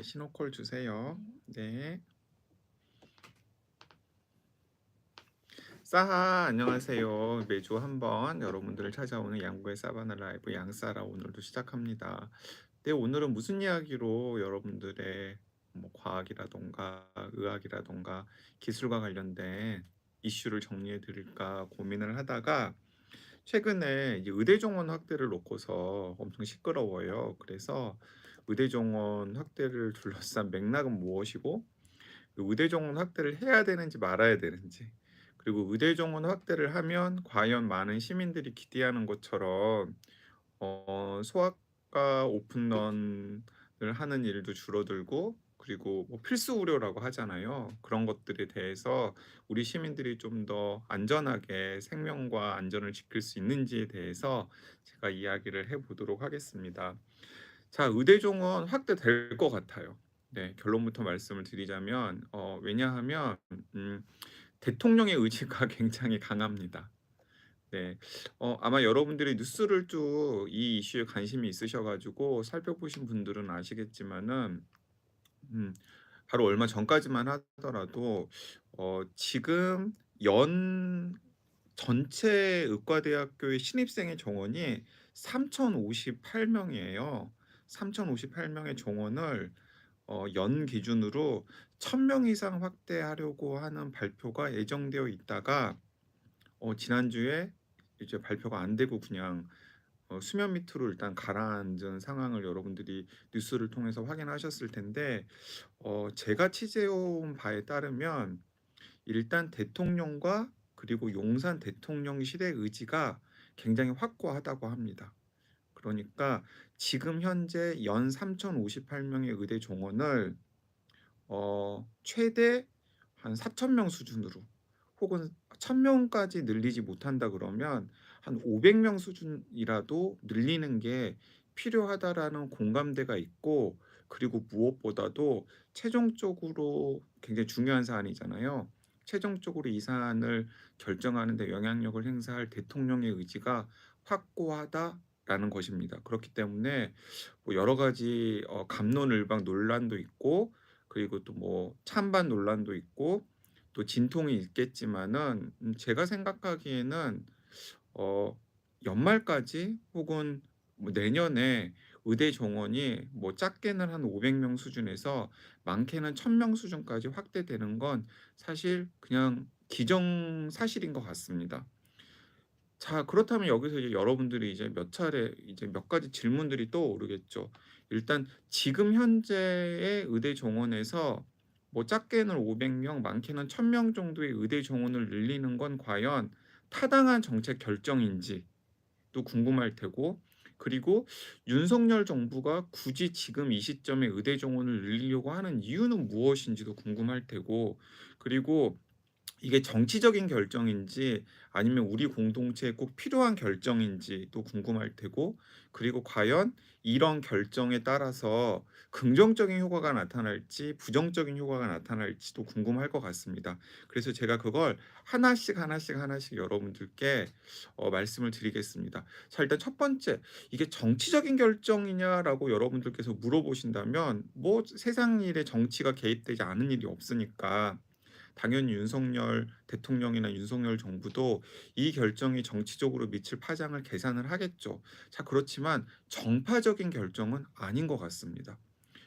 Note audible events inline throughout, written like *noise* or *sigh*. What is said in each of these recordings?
네, 신호콜 주세요. 네. 사하 안녕하세요. 매주 한번 여러분들을 찾아오는 양구의 사바나 라이브 양사라 오늘도 시작합니다. 네, 오늘은 무슨 이야기로 여러분들의 뭐 과학이라던가 의학이라던가 기술과 관련된 이슈를 정리해 드릴까 고민을 하다가 최근에 의대 정원 확대를 놓고서 엄청 시끄러워요. 그래서 의대 정원 확대를 둘러싼 맥락은 무엇이고 그 의대 정원 확대를 해야 되는지 말아야 되는지 그리고 의대 정원 확대를 하면 과연 많은 시민들이 기대하는 것처럼 어, 소아과 오픈런을 하는 일도 줄어들고 그리고 뭐 필수 의료라고 하잖아요. 그런 것들에 대해서 우리 시민들이 좀 더 안전하게 생명과 안전을 지킬 수 있는지에 대해서 제가 이야기를 해보도록 하겠습니다. 자, 의대 정원 확대될 것 같아요. 네, 결론부터 말씀을 드리자면 어, 왜냐하면 음, 대통령의 의지가 *laughs* 굉장히 강합니다. 네, 어, 아마 여러분들이 뉴스를 쭉 이 이슈에 관심이 있으셔가지고 살펴보신 분들은 아시겠지만은 음, 바로 얼마 전까지만 하더라도 어, 지금 연 전체 의과대학교의 신입생의 정원이 3,058명이에요. 3,058명의 정원을 어, 연 기준으로 1,000명 이상 확대하려고 하는 발표가 예정되어 있다가 어, 지난주에 이제 발표가 안 되고 그냥 어, 수면 밑으로 일단 가라앉은 상황을 여러분들이 뉴스를 통해서 확인하셨을 텐데 어, 제가 취재해온 바에 따르면 일단 대통령과 그리고 용산 대통령실의 의지가 굉장히 확고하다고 합니다. 그러니까 지금 현재 연 3,058명의 의대 종원을 어, 최대 한 4,000명 수준으로 혹은 1,000명까지 늘리지 못한다 그러면 한 500명 수준이라도 늘리는 게 필요하다라는 공감대가 있고 그리고 무엇보다도 최종적으로 굉장히 중요한 사안이잖아요. 최종적으로 이 사안을 결정하는 데 영향력을 행사할 대통령의 의지가 확고하다 라는 것입니다. 그렇기 때문에 뭐 여러 가지 어, 감론을박 논란도 있고 그리고 또 뭐 찬반 논란도 있고 또 진통이 있겠지만은 음, 제가 생각하기에는 어, 연말까지 혹은 뭐 내년에 의대 정원이 뭐 작게는 한 500명 수준에서 많게는 1000명 수준까지 확대되는 건 사실 그냥 기정 사실인 것 같습니다. 자, 그렇다면 여기서 이제 여러분들이 이제 몇 차례 이제 몇 가지 질문들이 떠오르겠죠. 일단 지금 현재의 의대 정원에서 뭐 작게는 500명, 많게는 1000명 정도의 의대 정원을 늘리는 건 과연 타당한 정책 결정인지 또 궁금할 테고 그리고 윤석열 정부가 굳이 지금 이 시점에 의대 정원을 늘리려고 하는 이유는 무엇인지도 궁금할 테고 그리고 이게 정치적인 결정인지 아니면 우리 공동체에 꼭 필요한 결정인지도 궁금할 테고 그리고 과연 이런 결정에 따라서 긍정적인 효과가 나타날지 부정적인 효과가 나타날지도 궁금할 것 같습니다. 그래서 제가 그걸 하나씩 하나씩 하나씩 여러분들께 어, 말씀을 드리겠습니다. 자 일단 첫 번째 이게 정치적인 결정이냐라고 여러분들께서 물어보신다면 뭐 세상 일에 정치가 개입되지 않은 일이 없으니까 당연히 윤석열 대통령이나 윤석열 정부도 이 결정이 정치적으로 미칠 파장을 계산을 하겠죠. 자, 그렇지만 정파적인 결정은 아닌 것 같습니다.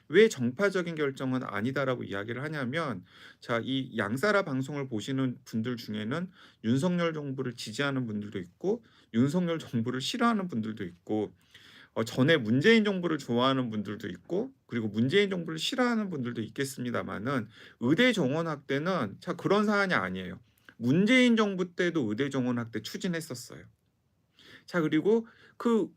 왜 정파적인 결정은 아니다라고 이야기를 하냐면 자, 이 양사라 방송을 보시는 분들 중에는 윤석열 정부를 지지하는 분들도 있고 윤석열 정부를 싫어하는 분들도 있고 어, 전에 문재인 정부를 좋아하는 분들도 있고 그리고 문재인 정부를 싫어하는 분들도 있겠습니다만은 의대 정원 확대는 자 그런 사안이 아니에요. 문재인 정부 때도 의대 정원 확대 추진했었어요. 자 그리고 그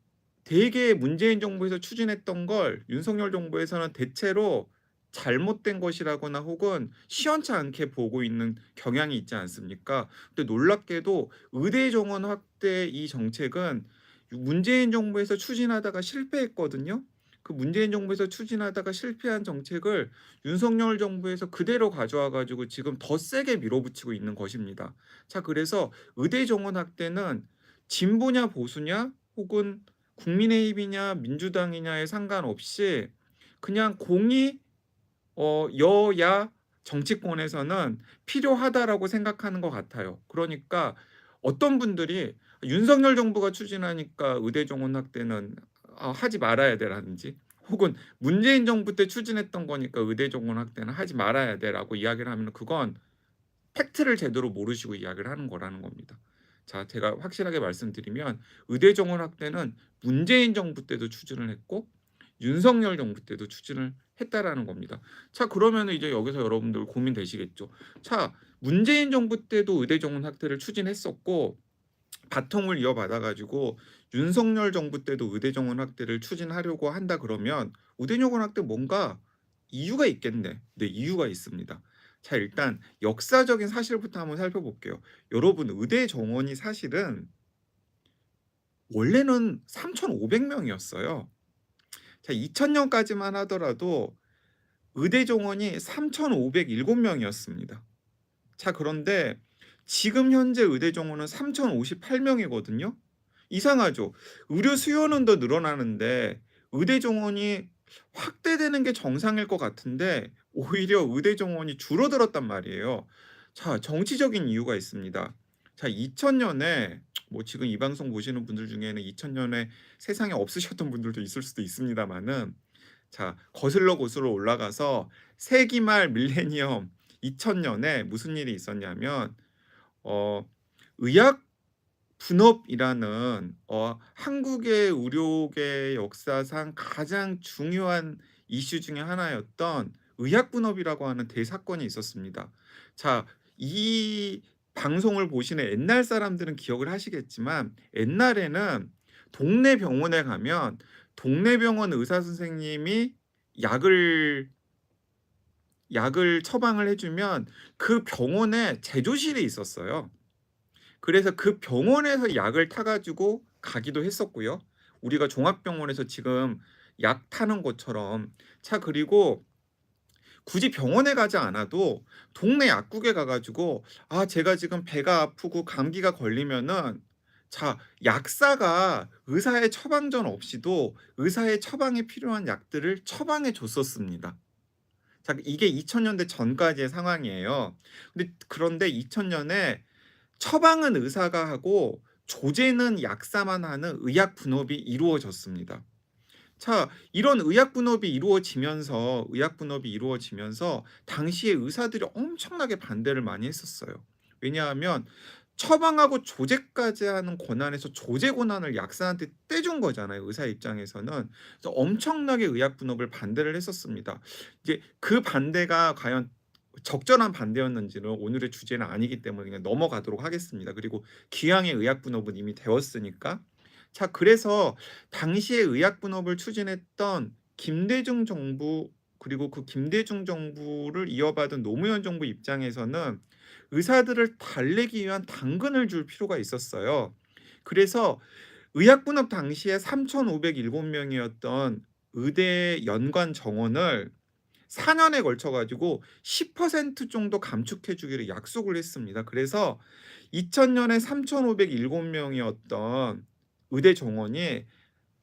대개 문재인 정부에서 추진했던 걸 윤석열 정부에서는 대체로 잘못된 것이라거나 혹은 시원치 않게 보고 있는 경향이 있지 않습니까? 근데 놀랍게도 의대 정원 확대 이 정책은 문재인 정부에서 추진하다가 실패했거든요. 그 문재인 정부에서 추진하다가 실패한 정책을 윤석열 정부에서 그대로 가져와 가지고 지금 더 세게 밀어붙이고 있는 것입니다. 자, 그래서 의대 정원 확대는 진보냐 보수냐 혹은 국민의힘이냐 민주당이냐에 상관없이 그냥 공이 어 여야 정치권에서는 필요하다라고 생각하는 것 같아요. 그러니까 어떤 분들이 윤석열 정부가 추진하니까 의대 정원 확대는 아 하지 말아야 되라든지 혹은 문재인 정부 때 추진했던 거니까 의대 정원 확대는 하지 말아야 돼라고 이야기를 하면은 그건 팩트를 제대로 모르시고 이야기를 하는 거라는 겁니다. 자, 제가 확실하게 말씀드리면 의대 정원 확대는 문재인 정부 때도 추진을 했고 윤석열 정부 때도 추진을 했다라는 겁니다. 자, 그러면은 이제 여기서 여러분들 고민되시겠죠. 자, 문재인 정부 때도 의대 정원 확대를 추진했었고 바통을 이어받아 가지고 윤석열 정부 때도 의대 정원 확대를 추진하려고 한다 그러면 의대 정원 확대 뭔가 이유가 있겠네. 네, 이유가 있습니다. 자, 일단 역사적인 사실부터 한번 살펴볼게요. 여러분, 의대 정원이 사실은 원래는 3,500명이었어요. 자, 2000년까지만 하더라도 의대 정원이 3,507명이었습니다. 자, 그런데 지금 현재 의대 정원은 3,058명이거든요. 이상하죠. 의료 수요는 더 늘어나는데 의대 정원이 확대되는 게 정상일 것 같은데 오히려 의대 정원이 줄어들었단 말이에요. 자, 정치적인 이유가 있습니다. 자, 2000년에 뭐 지금 이 방송 보시는 분들 중에는 2000년에 세상에 없으셨던 분들도 있을 수도 있습니다만은 자, 거슬러 거슬러 올라가서 세기 말 밀레니엄 2000년에 무슨 일이 있었냐면 어 의학 분업이라는 어 한국의 의료계 역사상 가장 중요한 이슈 중에 하나였던 의학 분업이라고 하는 대사건이 있었습니다. 자, 이 방송을 보시는 옛날 사람들은 기억을 하시겠지만 옛날에는 동네 병원에 가면 동네 병원 의사 선생님이 약을 약을 처방을 해주면 그 병원에 제조실이 있었어요. 그래서 그 병원에서 약을 타가지고 가기도 했었고요. 우리가 종합병원에서 지금 약 타는 것처럼 차 그리고 굳이 병원에 가지 않아도 동네 약국에 가가지고 아 제가 지금 배가 아프고 감기가 걸리면은 자 약사가 의사의 처방전 없이도 의사의 처방에 필요한 약들을 처방해 줬었습니다. 자 이게 2000년대 전까지의 상황이에요. 근데 그런데 2000년에 처방은 의사가 하고 조제는 약사만 하는 의학 분업이 이루어졌습니다. 자, 이런 의학 분업이 이루어지면서 의학 분업이 이루어지면서 당시에 의사들이 엄청나게 반대를 많이 했었어요. 왜냐하면 처방하고 조제까지 하는 권한에서 조제 권한을 약사한테 떼준 거잖아요. 의사 입장에서는. 그래서 엄청나게 의학 분업을 반대를 했었습니다. 이제 그 반대가 과연 적절한 반대였는지는 오늘의 주제는 아니기 때문에 그냥 넘어가도록 하겠습니다. 그리고 기왕의 의학 분업은 이미 되었으니까. 자, 그래서 당시에 의학 분업을 추진했던 김대중 정부 그리고 그 김대중 정부를 이어받은 노무현 정부 입장에서는 의사들을 달래기 위한 당근을 줄 필요가 있었어요. 그래서 의학 분업 당시에 3,507명이었던 의대 연관 정원을 4년에 걸쳐 가지고 10% 정도 감축해 주기로 약속을 했습니다. 그래서 2000년에 3,507명이었던 의대 정원이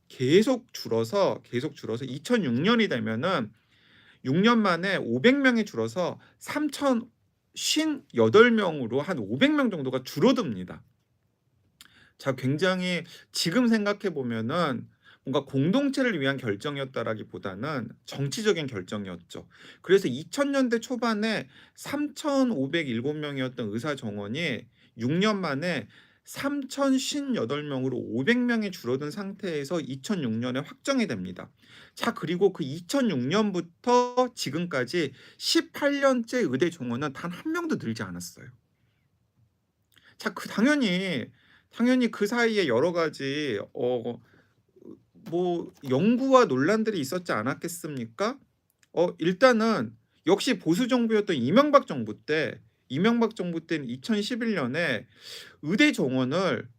계속 줄어서 계속 줄어서 2006년이 되면은 6년 만에 500명이 줄어서 3,058명으로 한 500명 정도가 줄어듭니다. 자, 굉장히 지금 생각해 보면은 뭔가 공동체를 위한 결정이었다라기보다는 정치적인 결정이었죠. 그래서 2000년대 초반에 3,507명이었던 의사 정원이 6년 만에 3,058명으로 500명이 줄어든 상태에서 2006년에 확정이 됩니다. 자, 그리고 그 2006년부터 지금까지 18년째 의대 정원은 단 한 명도 늘지 않았어요. 자, 그 당연히 당연히 그 사이에 여러 가지 어 뭐 연구와 논란들이 있었지 않았겠습니까? 어 일단은 역시 보수 정부였던 이명박 정부 때 이명박 정부 때는 2011년에 의대 정원을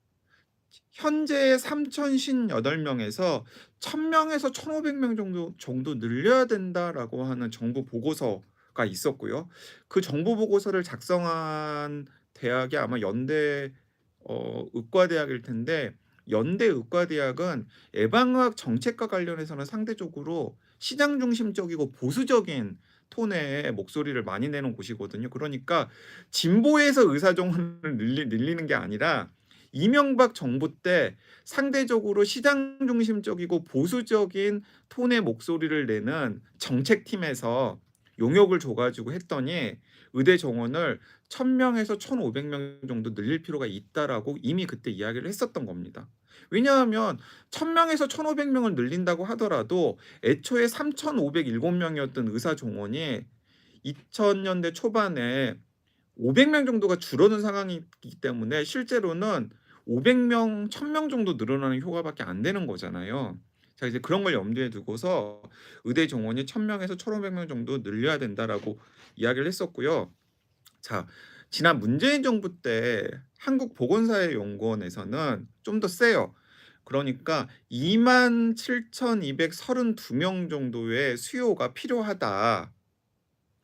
현재 3,058명에서 1,000명에서 1,500명 정도 정도 늘려야 된다라고 하는 정부 보고서가 있었고요. 그 정부 보고서를 작성한 대학이 아마 연대 어 의과대학일 텐데 연대 의과대학은 예방의학 정책과 관련해서는 상대적으로 시장 중심적이고 보수적인 톤의 목소리를 많이 내는 곳이거든요. 그러니까 진보에서 의사 정원을 늘리, 늘리는 게 아니라 이명박 정부 때 상대적으로 시장 중심적이고 보수적인 톤의 목소리를 내는 정책팀에서 용역을 줘가지고 했더니 의대 정원을 1000명에서 1500명 정도 늘릴 필요가 있다라고 이미 그때 이야기를 했었던 겁니다. 왜냐하면 1000명에서 1500명을 늘린다고 하더라도 애초에 3507명이었던 의사 정원이 2000년대 초반에 500명 정도가 줄어든 상황이기 때문에 실제로는 500명, 1000명 정도 늘어나는 효과밖에 안 되는 거잖아요. 자, 이제 그런 걸 염두에 두고서 의대 정원이 1000명에서 1500명 정도 늘려야 된다라고 이야기를 했었고요. 자, 지난 문재인 정부 때 한국 보건사회 연구원에서는 좀 더 세요. 그러니까 27,232명 정도의 수요가 필요하다.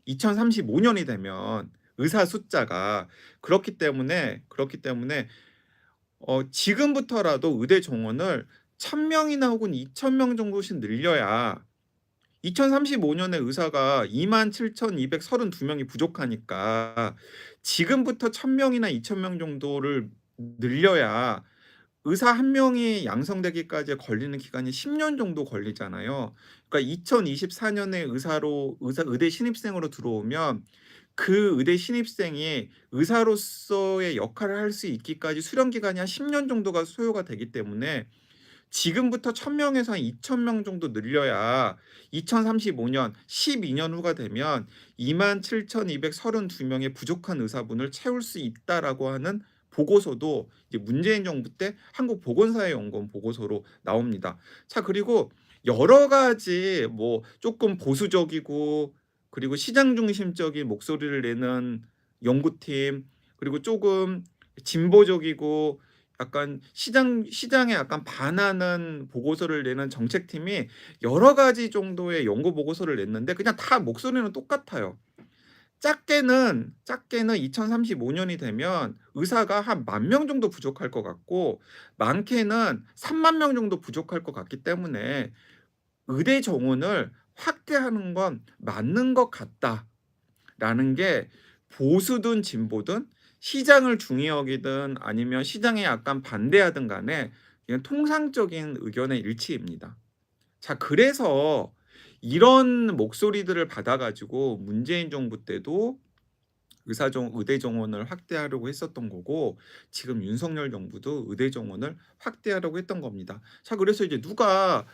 2035년이 되면 의사 숫자가 그렇기 때문에 그렇기 때문에 어, 지금부터라도 의대 정원을 1000명이나 혹은 2000명 정도씩 늘려야 2035년에 의사가 27,232명이 부족하니까 지금부터 1000명이나 2000명 정도를 늘려야 의사 한 명이 양성되기까지 걸리는 기간이 10년 정도 걸리잖아요. 그러니까 2024년에 의사로 의사 의대 신입생으로 들어오면 그 의대 신입생이 의사로서의 역할을 할 수 있기까지 수련 기간이 한 10년 정도가 소요가 되기 때문에 지금부터 1000명에서 2000명 정도 늘려야 2035년 12년 후가 되면 27,232명의 부족한 의사분을 채울 수 있다라고 하는 보고서도 이제 문재인 정부 때 한국 보건사회 연구원 보고서로 나옵니다. 자 그리고 여러 가지 뭐 조금 보수적이고 그리고 시장 중심적인 목소리를 내는 연구팀 그리고 조금 진보적이고 약간 시장 시장에 약간 반하는 보고서를 내는 정책팀이 여러 가지 정도의 연구 보고서를 냈는데 그냥 다 목소리는 똑같아요. 작게는 작게는 2035년이 되면 의사가 한 만 명 정도 부족할 것 같고 많게는 3만 명 정도 부족할 것 같기 때문에 의대 정원을 확대하는 건 맞는 것 같다라는 게 보수든 진보든 시장을 중히 여기든 아니면 시장에 약간 반대하든 간에 그냥 통상적인 의견의 일치입니다. 자, 그래서 이런 목소리들을 받아가지고 문재인 정부 때도 의사정 의대 정원을 확대하려고 했었던 거고 지금 윤석열 정부도 의대 정원을 확대하려고 했던 겁니다. 자, 그래서 이제 누가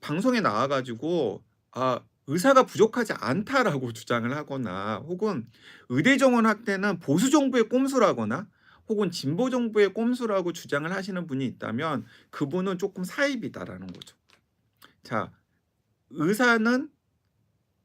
방송에 나와가지고 아 의사가 부족하지 않다라고 주장을 하거나 혹은 의대 정원 확대는 보수 정부의 꼼수라거나 혹은 진보 정부의 꼼수라고 주장을 하시는 분이 있다면 그분은 조금 사입이다라는 거죠. 자, 의사는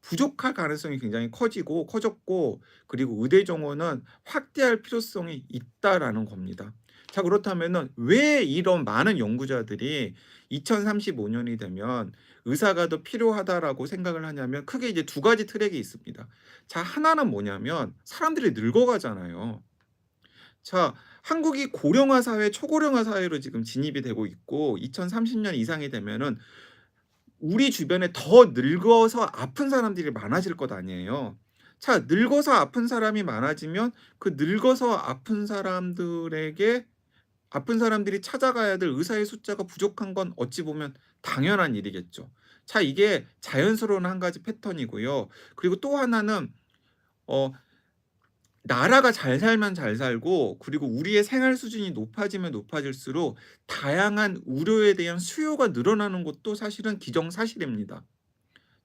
부족할 가능성이 굉장히 커지고 커졌고 그리고 의대 정원은 확대할 필요성이 있다라는 겁니다. 자 그렇다면은 왜 이런 많은 연구자들이 2035년이 되면 의사가 더 필요하다라고 생각을 하냐면 크게 이제 두 가지 트랙이 있습니다. 자 하나는 뭐냐면 사람들이 늙어가잖아요. 자 한국이 고령화 사회, 초고령화 사회로 지금 진입이 되고 있고 2030년 이상이 되면은 우리 주변에 더 늙어서 아픈 사람들이 많아질 것 아니에요. 자, 늙어서 아픈 사람이 많아지면 그 늙어서 아픈 사람들에게 아픈 사람들이 찾아가야 될 의사의 숫자가 부족한 건 어찌 보면 당연한 일이겠죠. 자, 이게 자연스러운 한 가지 패턴이고요. 그리고 또 하나는 어 나라가 잘 살면 잘 살고 그리고 우리의 생활 수준이 높아지면 높아질수록 다양한 의료에 대한 수요가 늘어나는 것도 사실은 기정사실입니다.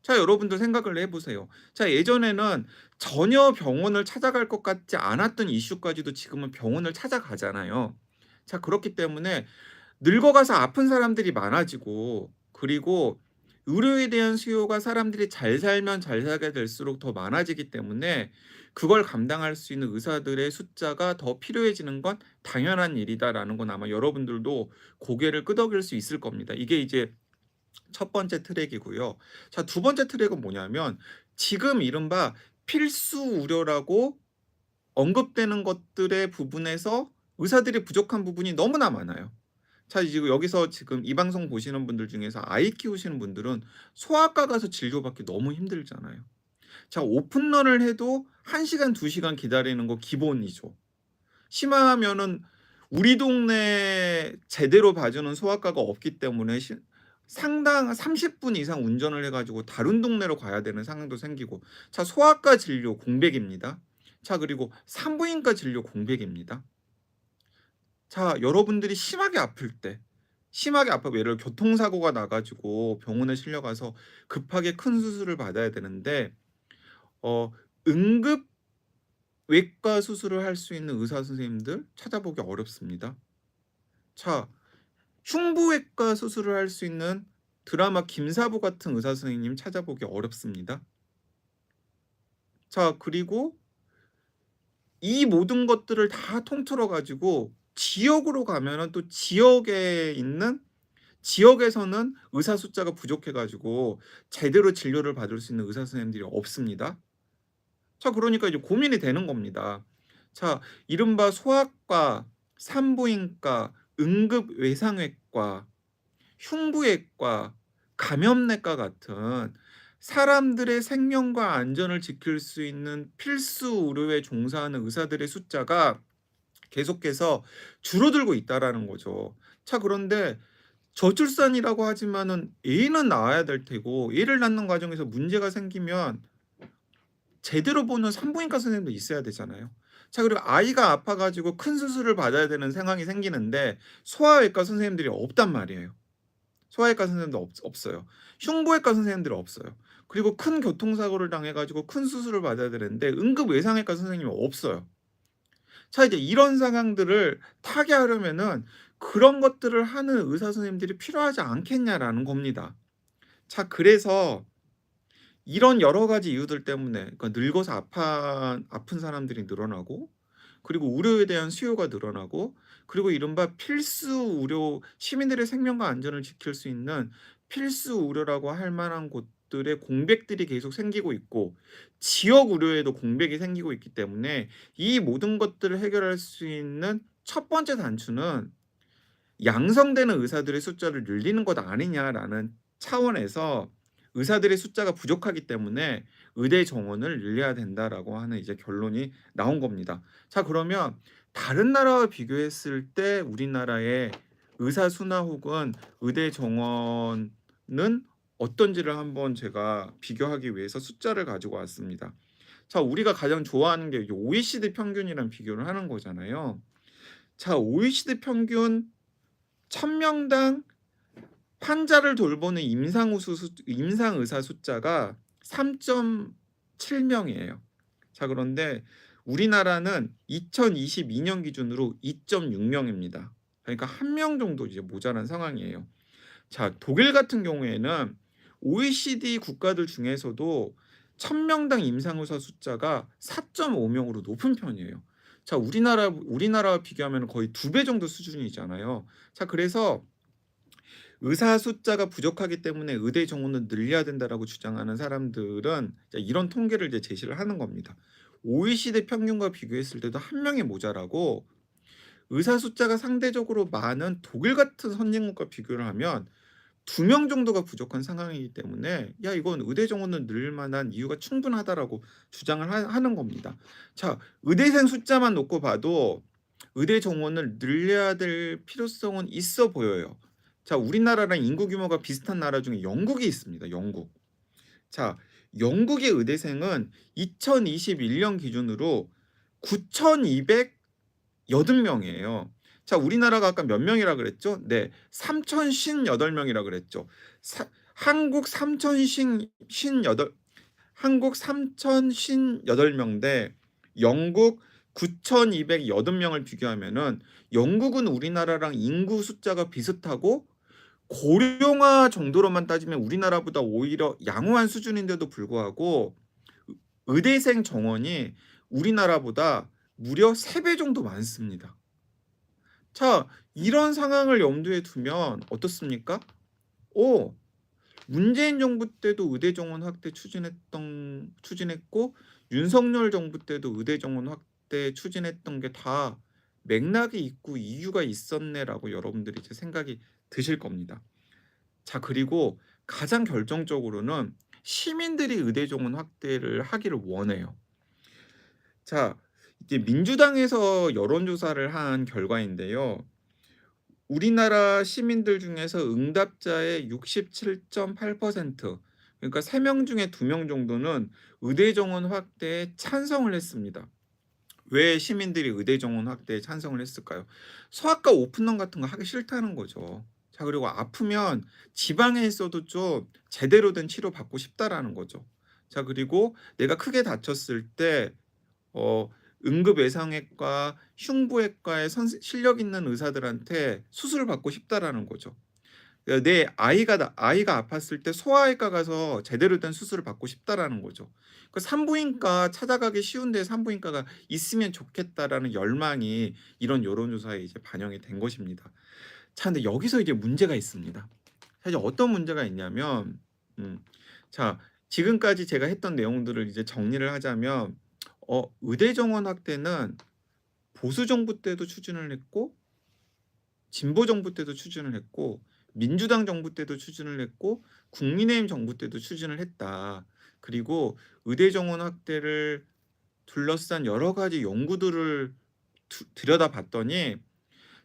자, 여러분들 생각을 해보세요. 자, 예전에는 전혀 병원을 찾아갈 것 같지 않았던 이슈까지도 지금은 병원을 찾아가잖아요. 자, 그렇기 때문에 늙어가서 아픈 사람들이 많아지고 그리고 의료에 대한 수요가 사람들이 잘 살면 잘 살게 될수록 더 많아지기 때문에 그걸 감당할 수 있는 의사들의 숫자가 더 필요해지는 건 당연한 일이다라는 건 아마 여러분들도 고개를 끄덕일 수 있을 겁니다. 이게 이제 첫 번째 트랙이고요. 자, 두 번째 트랙은 뭐냐면 지금 이른바 필수 우려라고 언급되는 것들의 부분에서 의사들이 부족한 부분이 너무나 많아요. 자, 지금 여기서 지금 이 방송 보시는 분들 중에서 아이 키우시는 분들은 소아과 가서 진료받기 너무 힘들잖아요. 자 오픈런을 해도 1 시간 2 시간 기다리는 거 기본이죠. 심하면은 우리 동네에 제대로 봐 주는 소아과가 없기 때문에 시 상당 30분 이상 운전을 해 가지고 다른 동네로 가야 되는 상황도 생기고 자 소아과 진료 공백입니다. 자 그리고 산부인과 진료 공백입니다. 자 여러분들이 심하게 아플 때 심하게 아프고 예를 들어 교통사고가 나 가지고 병원에 실려 가서 급하게 큰 수술을 받아야 되는데 어 응급 외과 수술을 할 수 있는 의사 선생님들 찾아보기 어렵습니다. 자 흉부외과 수술을 할 수 있는 드라마 김사부 같은 의사 선생님 찾아보기 어렵습니다. 자 그리고 이 모든 것들을 다 통틀어 가지고 지역으로 가면은 또 지역에 있는 지역에서는 의사 숫자가 부족해 가지고 제대로 진료를 받을 수 있는 의사 선생님들이 없습니다. 자 그러니까 이제 고민이 되는 겁니다. 자 이른바 소아과, 산부인과, 응급 외상외과, 흉부외과, 감염내과 같은 사람들의 생명과 안전을 지킬 수 있는 필수 의료에 종사하는 의사들의 숫자가 계속해서 줄어들고 있다라는 거죠. 자 그런데 저출산이라고 하지만은 애는 낳아야 될 테고 애를 낳는 과정에서 문제가 생기면 제대로 보는 산부인과 선생님도 있어야 되잖아요. 자 그리고 아이가 아파 가지고 큰 수술을 받아야 되는 상황이 생기는데 소아외과 선생님들이 없단 말이에요. 소아외과 선생님도 없 없어요. 흉부외과 선생님들이 없어요. 그리고 큰 교통사고를 당해 가지고 큰 수술을 받아야 되는데 응급외상외과 선생님이 없어요. 자 이제 이런 상황들을 타개하려면은 그런 것들을 하는 의사 선생님들이 필요하지 않겠냐라는 겁니다. 자 그래서 이런 여러 가지 이유들 때문에 그러니까 늙어서 아파 아픈 사람들이 늘어나고 그리고 의료에 대한 수요가 늘어나고 그리고 이른바 필수 의료 시민들의 생명과 안전을 지킬 수 있는 필수 의료라고 할 만한 곳 들의 공백들이 계속 생기고 있고 지역 의료에도 공백이 생기고 있기 때문에 이 모든 것들을 해결할 수 있는 첫 번째 단추는 양성되는 의사들의 숫자를 늘리는 것 아니냐라는 차원에서 의사들의 숫자가 부족하기 때문에 의대 정원을 늘려야 된다라고 하는 이제 결론이 나온 겁니다. 자 그러면 다른 나라와 비교했을 때 우리나라의 의사 수나 혹은 의대 정원은 어떤지를 한번 제가 비교하기 위해서 숫자를 가지고 왔습니다. 자 우리가 가장 좋아하는 게 OECD 평균이랑 비교를 하는 거잖아요. 자 OECD 평균 1000명당 환자를 돌보는 임상의수 임상의사 숫자가 3.7명이에요. 자 그런데 우리나라는 2022년 기준으로 2.6명입니다. 그러니까 1명 정도 이제 모자란 상황이에요. 자 독일 같은 경우에는 OECD 국가들 중에서도 1000명당 임상의사 숫자가 4.5명으로 높은 편이에요. 자 우리나라 우리나라와 비교하면 거의 2배 정도 수준이잖아요. 자 그래서 의사 숫자가 부족하기 때문에 의대 정원을 늘려야 된다라고 주장하는 사람들은 이런 통계를 이제 제시를 하는 겁니다. OECD 평균과 비교했을 때도 한 명이 모자라고 의사 숫자가 상대적으로 많은 독일 같은 선진국과 비교를 하면 두 명 정도가 부족한 상황이기 때문에 야 이건 의대 정원을 늘 만한 이유가 충분하다라고 주장을 하, 는 겁니다. 자 의대생 숫자만 놓고 봐도 의대 정원을 늘려야 될 필요성은 있어 보여요. 자 우리나라랑 인구 규모가 비슷한 나라 중에 영국이 있습니다. 영국. 자 영국의 의대생은 2021년 기준으로 9,280명이에요. 자, 우리나라가 아까 몇 명이라 그랬죠? 네. 3,058명이라 그랬죠. 사, 한국 3,058 한국 3,058명 대 영국 9,280명을 비교하면은 영국은 우리나라랑 인구 숫자가 비슷하고 고령화 정도로만 따지면 우리나라보다 오히려 양호한 수준인데도 불구하고 의대생 정원이 우리나라보다 무려 3배 정도 많습니다. 자, 이런 상황을 염두에 두면 어떻습니까? 오, 문재인 정부 때도 의대 정원 확대 추진했던 추진했고 윤석열 정부 때도 의대 정원 확대 추진했던 게 다 맥락이 있고 이유가 있었네라고 여러분들이 이제 생각이 드실 겁니다. 자, 그리고 가장 결정적으로는 시민들이 의대 정원 확대를 하기를 원해요. 자, 이제 민주당에서 여론조사를 한 결과인데요. 우리나라 시민들 중에서 응답자의 67.8% 그러니까 3명 중에 2명 정도는 의대 정원 확대에 찬성을 했습니다. 왜 시민들이 의대 정원 확대에 찬성을 했을까요? 소아과 오픈런 같은 거 하기 싫다는 거죠. 자, 그리고 아프면 지방에 있어도 좀 제대로 된 치료 받고 싶다라는 거죠. 자, 그리고 내가 크게 다쳤을 때 어, 응급외상외과, 흉부외과의 선, 실력 있는 의사들한테 수술을 받고 싶다라는 거죠. 어, 내 아이가 나- 아이가 아팠을 때 소아외과 가서 제대로 된 수술을 받고 싶다라는 거죠. 그 산부인과 찾아가기 쉬운데 산부인과가 있으면 좋겠다라는 열망이 이런 여론조사에 이제 반영이 된 것입니다. 자, 근데 여기서 이제 문제가 있습니다. 사실 어떤 문제가 있냐면, 음, 자, 지금까지 제가 했던 내용들을 이제 정리를 하자면, 어, 의대 정원 확대는 보수 정부 때도 추진을 했고, 진보 정부 때도 추진을 했고, 민주당 정부 때도 추진을 했고, 국민의힘 정부 때도 추진을 했다. 그리고 의대 정원 확대를 둘러싼 여러 가지 연구들을 두- 들여다봤더니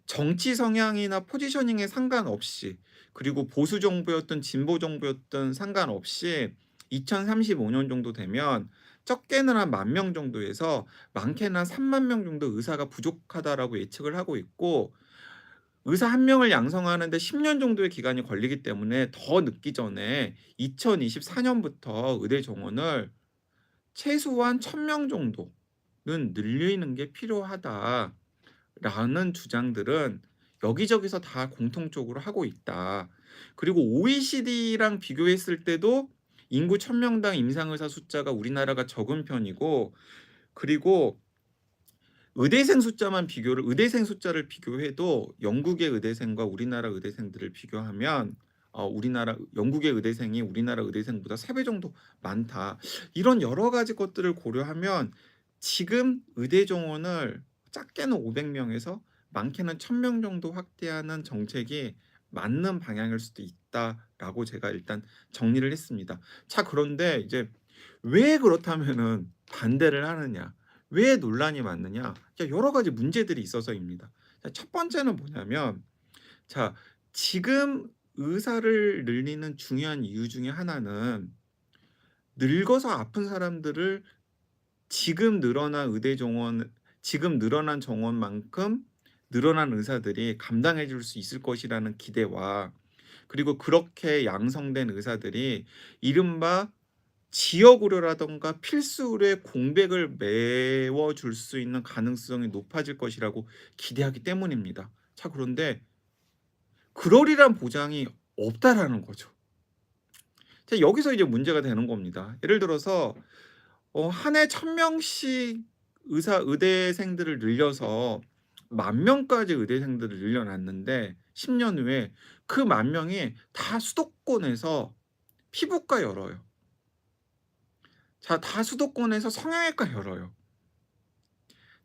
정치 성향이나 포지셔닝에 상관없이 그리고 보수 정부였든 진보 정부였든 상관없이 2035년 정도 되면 적게는 한 만 명 정도에서 많게는 한 3만 명 정도 의사가 부족하다라고 예측을 하고 있고 의사 한 명을 양성하는데 10년 정도의 기간이 걸리기 때문에 더 늦기 전에 2024년부터 의대 정원을 최소한 1000명 정도는 늘리는 게 필요하다. 라는 주장들은 여기저기서 다 공통적으로 하고 있다. 그리고 OECD랑 비교했을 때도 인구 1000명당 임상의사 숫자가 우리나라가 적은 편이고 그리고 의대생 숫자만 비교를 의대생 숫자를 비교해도 영국의 의대생과 우리나라 의대생들을 비교하면 어, 우리나라 영국의 의대생이 우리나라 의대생보다 3배 정도 많다. 이런 여러 가지 것들을 고려하면 지금 의대 정원을 작게는 500명에서 많게는 1000명 정도 확대하는 정책이 맞는 방향일 수도 있다라고 제가 일단 정리를 했습니다. 자, 그런데 이제 왜 그렇다면은 반대를 하느냐? 왜 논란이 많느냐? 자, 여러 가지 문제들이 있어서입니다. 자, 첫 번째는 뭐냐면 자, 지금 의사를 늘리는 중요한 이유 중에 하나는 늙어서 아픈 사람들을 지금 늘어난 의대 정원 지금 늘어난 정원만큼 늘어난 의사들이 감당해 줄 수 있을 것이라는 기대와 그리고 그렇게 양성된 의사들이 이른바 지역 의료라던가 필수 의료의 공백을 메워 줄 수 있는 가능성이 높아질 것이라고 기대하기 때문입니다. 자, 그런데 그러리란 보장이 없다라는 거죠. 자, 여기서 이제 문제가 되는 겁니다. 예를 들어서 어, 한 해 천명씩 의사 의대생들을 늘려서 만 명까지 의대생들을 늘려놨는데 10년 후에 그 만 명이 다 수도권에서 피부과 열어요. 자, 다 수도권에서 성형외과 열어요.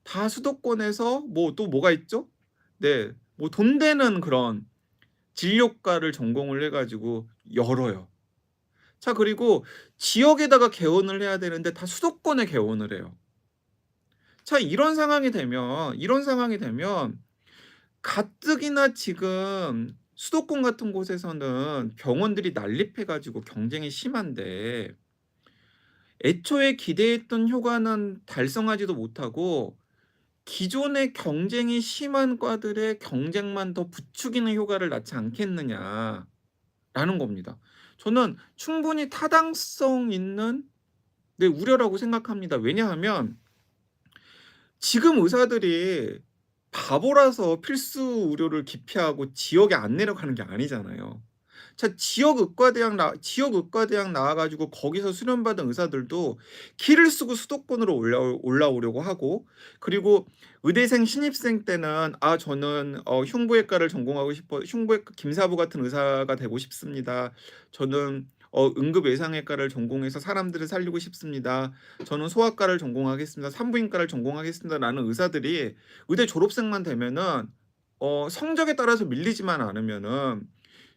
다 수도권에서 뭐 또 뭐가 있죠? 네, 뭐 돈 되는 그런 진료과를 전공을 해가지고 열어요. 자, 그리고 지역에다가 개원을 해야 되는데 다 수도권에 개원을 해요. 자, 이런 상황이 되면 이런 상황이 되면 가뜩이나 지금 수도권 같은 곳에서는 병원들이 난립해 가지고 경쟁이 심한데 애초에 기대했던 효과는 달성하지도 못하고 기존의 경쟁이 심한 과들의 경쟁만 더 부추기는 효과를 낳지 않겠느냐라는 겁니다. 저는 충분히 타당성 있는 네, 우려라고 생각합니다. 왜냐하면 지금 의사들이 바보라서 필수 의료를 기피하고 지역에 안 내려가는 게 아니잖아요. 자, 지역 의과대학 나 지역 의과대학 나와 가지고 거기서 수련받은 의사들도 길을 쓰고 수도권으로 올라오 올라오려고 하고 그리고 의대생 신입생 때는 아 저는 어 흉부외과를 전공하고 싶어 흉부외과 김사부 같은 의사가 되고 싶습니다. 저는 어 응급외상외과를 전공해서 사람들을 살리고 싶습니다. 저는 소아과를 전공하겠습니다. 산부인과를 전공하겠습니다라는 의사들이 의대 졸업생만 되면은 어 성적에 따라서 밀리지만 않으면은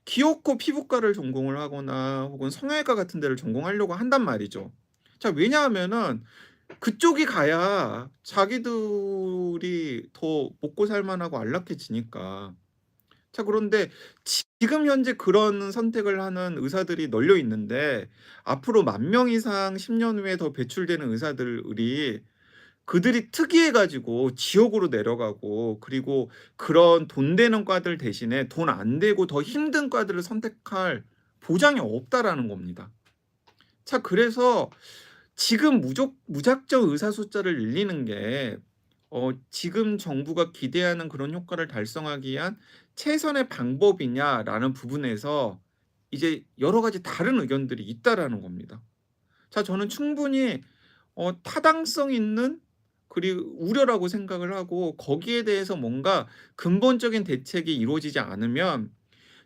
기어코 피부과를 전공을 하거나 혹은 성형외과 같은 데를 전공하려고 한단 말이죠. 자 왜냐하면은 그쪽이 가야 자기들이 더 먹고 살 만하고 안락해지니까. 자 그런데 지금 현재 그런 선택을 하는 의사들이 널려 있는데 앞으로 10,000명 이상 10년 후에 더 배출되는 의사들이 그들이 특이해 가지고 지옥으로 내려가고 그리고 그런 돈 되는 과들 대신에 돈 안 되고 더 힘든 과들을 선택할 보장이 없다라는 겁니다. 자 그래서 지금 무조 무작정 의사 숫자를 늘리는 게 어 지금 정부가 기대하는 그런 효과를 달성하기 위한 최선의 방법이냐라는 부분에서 이제 여러 가지 다른 의견들이 있다라는 겁니다. 자 저는 충분히 어 타당성 있는 그리고 우려라고 생각을 하고 거기에 대해서 뭔가 근본적인 대책이 이루어지지 않으면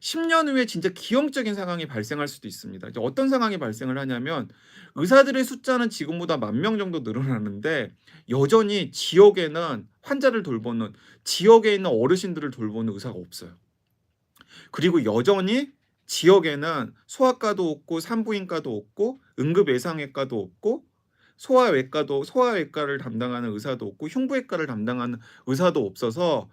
10년 후에 진짜 기형적인 상황이 발생할 수도 있습니다. 이제 어떤 상황이 발생을 하냐면 의사들의 숫자는 지금보다 10,000명 정도 늘어나는데 여전히 지역에는 환자를 돌보는 지역에 있는 어르신들을 돌보는 의사가 없어요. 그리고 여전히 지역에는 소아과도 없고 산부인과도 없고 응급예상외과도 없고 소아외과도 소아외과를 담당하는 의사도 없고 흉부외과를 담당하는 의사도 없어서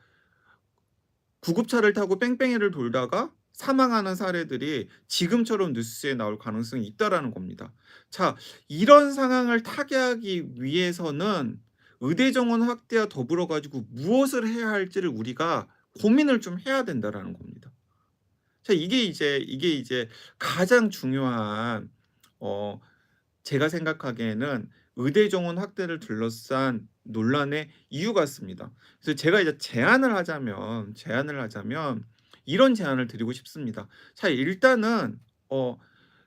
구급차를 타고 뺑뺑이를 돌다가 사망하는 사례들이 지금처럼 뉴스에 나올 가능성이 있다라는 겁니다. 자, 이런 상황을 타개하기 위해서는 의대 정원 확대와 더불어 가지고 무엇을 해야 할지를 우리가 고민을 좀 해야 된다라는 겁니다. 자, 이게 이제 이게 이제 가장 중요한 어 제가 생각하기에는 의대 정원 확대를 둘러싼 논란의 이유 같습니다. 그래서 제가 이제 제안을 하자면 제안을 하자면 이런 제안을 드리고 싶습니다. 자 일단은 어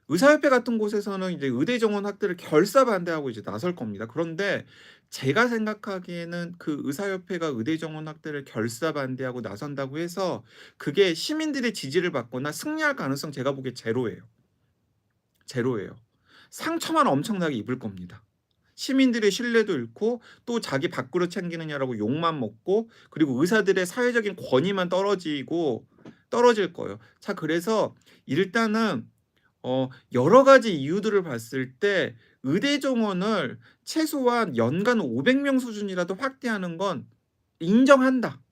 의사협회 같은 곳에서는 이제 의대 정원 확대를 결사 반대하고 이제 나설 겁니다. 그런데 제가 생각하기에는 그 의사협회가 의대 정원 확대를 결사 반대하고 나선다고 해서 그게 시민들의 지지를 받거나 승리할 가능성 제가 보기에 제로예요. 제로예요. 상처만 엄청나게 입을 겁니다. 시민들의 신뢰도 잃고 또 자기 밥그릇 챙기느냐라고 욕만 먹고 그리고 의사들의 사회적인 권위만 떨어지고 떨어질 거예요. 자 그래서 일단은 어 여러 가지 이유들을 봤을 때 의대 정원을 최소한 연간 500명 수준이라도 확대하는 건 인정한다.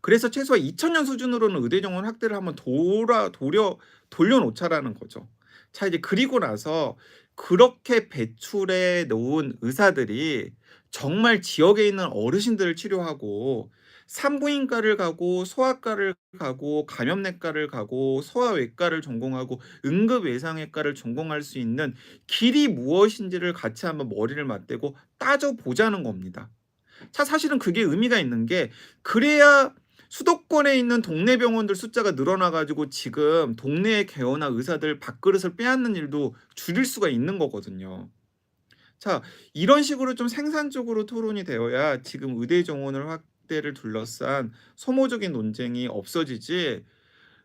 그래서 최소한 2000년 수준으로는 의대 정원 확대를 한번 돌아 돌려 돌려놓자라는 거죠. 자 이제 그리고 나서 그렇게 배출해 놓은 의사들이 정말 지역에 있는 어르신들을 치료하고 산부인과를 가고 소아과를 가고 감염내과를 가고 소아외과를 전공하고 응급외상외과를 전공할 수 있는 길이 무엇인지를 같이 한번 머리를 맞대고 따져 보자는 겁니다. 자 사실은 그게 의미가 있는 게 그래야 수도권에 있는 동네 병원들 숫자가 늘어나 가지고 지금 동네에 개원한 의사들 밥그릇을 빼앗는 일도 줄일 수가 있는 거거든요. 자 이런 식으로 좀 생산적으로 토론이 되어야 지금 의대 정원을 확 대를 둘러싼 소모적인 논쟁이 없어지지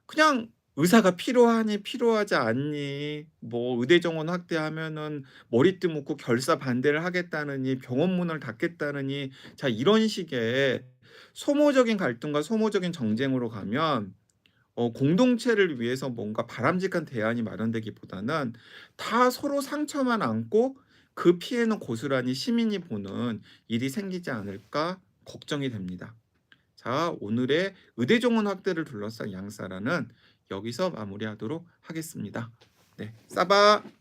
그냥 의사가 필요하니 필요하지 않니 뭐 의대 정원 확대하면은 머리띠 묶고 결사 반대를 하겠다느니 병원 문을 닫겠다느니 자 이런 식의 소모적인 갈등과 소모적인 정쟁으로 가면 어 공동체를 위해서 뭔가 바람직한 대안이 마련되기보다는 다 서로 상처만 안고 그 피해는 고스란히 시민이 보는 일이 생기지 않을까 걱정이 됩니다. 자, 오늘의 의대 정원 확대를 둘러싼 양사라는 여기서 마무리하도록 하겠습니다. 네, 싸바.